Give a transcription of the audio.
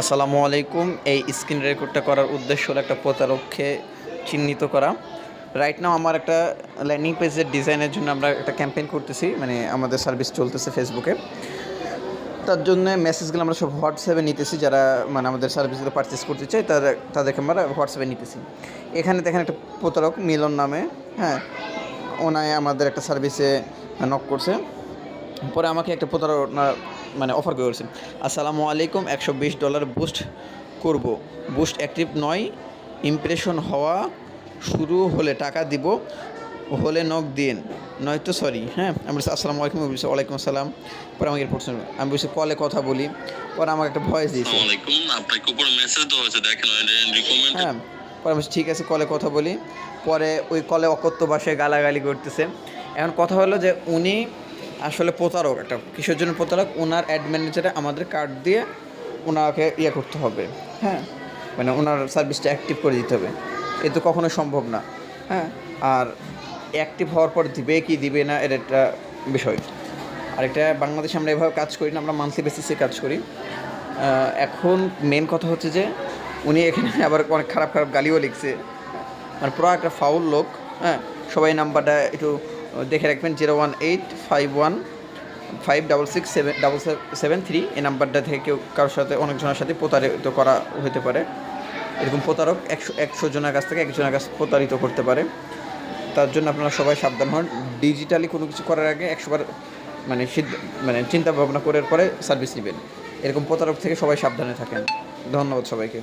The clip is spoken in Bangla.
আসসালামু আলাইকুম। এই স্ক্রিন রেকর্ডটা করার উদ্দেশ্য হলো একটা প্রতারককে চিহ্নিত করা। রাইট নাও আমার একটা ল্যান্ডিং পেজের ডিজাইনের জন্য আমরা একটা ক্যাম্পেইন করতেছি মানে আমাদের সার্ভিস চলতেছে ফেসবুকে তার জন্য মেসেজগুলো আমরা সব হোয়াটসঅ্যাপে নিতেছি, যারা মানে আমাদের সার্ভিসগুলো পারচেস করতে চাই তাদের তাদেরকে আমরা হোয়াটসঅ্যাপে নিতেছি। এখানে দেখেন একটা প্রতারক মিলন নামে হ্যাঁ ওনায় আমাদের একটা সার্ভিসে নক করছে। পরে আমাকে একটা প্রতারণা মানে অফার করেছে আসসালামু আলাইকুম একশো বিশ ডলার বুস্ট করব। বুস্ট অ্যাক্টিভ নয় ইমপ্রেশন হওয়া শুরু হলে টাকা দিব হলে নক দিন নয়তো সরি হ্যাঁ? আমি বলছি আসসালামু আলাইকুম। বলছি ওয়ালাইকুম আসসালাম। পরে আমাকে এরপর শুনুন আমি বলছি কলে কথা বলি। পরে আমাকে একটা ভয়েস দিয়েছে। আসসালামাইকুম আপনাকে উপরে মেসেজ দেওয়া হয়েছে দেখেন হ্যাঁ? পরে আমি বলছি, ঠিক আছে কলে কথা বলি। পরে ওই কলে অকথ্য ভাষায় গালাগালি করতেছে। এখন কথা হলো যে উনি আসলে প্রতারক একটা কিসের জন্য প্রতারক? ওনার অ্যাড ম্যানেজারে আমাদের কার্ড দিয়ে ওনাকে ইয়ে করতে হবে। হ্যাঁ। মানে ওনার সার্ভিসটা অ্যাক্টিভ করে দিতে হবে। এ তো কখনো সম্ভব না। হ্যাঁ। আর অ্যাক্টিভ হওয়ার পর দিবে কি দিবে না এর একটা বিষয়। আর এটা বাংলাদেশে আমরা এভাবে কাজ করি না আমরা মান্থলি বেসিসে কাজ করি। এখন মেন কথা হচ্ছে যে উনি এখানে আবার অনেক খারাপ খারাপ গালিও লিখছে। মানে পুরো একটা ফাউল লোক হ্যাঁ? সবাই নাম্বারটা একটু দেখে রাখবেন zero one eight five one five double six seven, double seven three. এই নাম্বারটা থেকে কেউ কারোর সাথে, অনেকজনের সাথে প্রতারিত করা হতে পারে। এরকম প্রতারক একশো একশো জনের কাছ থেকে একজনের কাছ প্রতারিত করতে পারে। তার জন্য আপনারা সবাই সাবধান হন। ডিজিটালি কোনো কিছু করার আগে একশোবার মানে সিদ্ধ মানে চিন্তা ভাবনা করার পরে সার্ভিস নেবেন। এরকম প্রতারক থেকে সবাই সাবধানে থাকেন। ধন্যবাদ সবাইকে।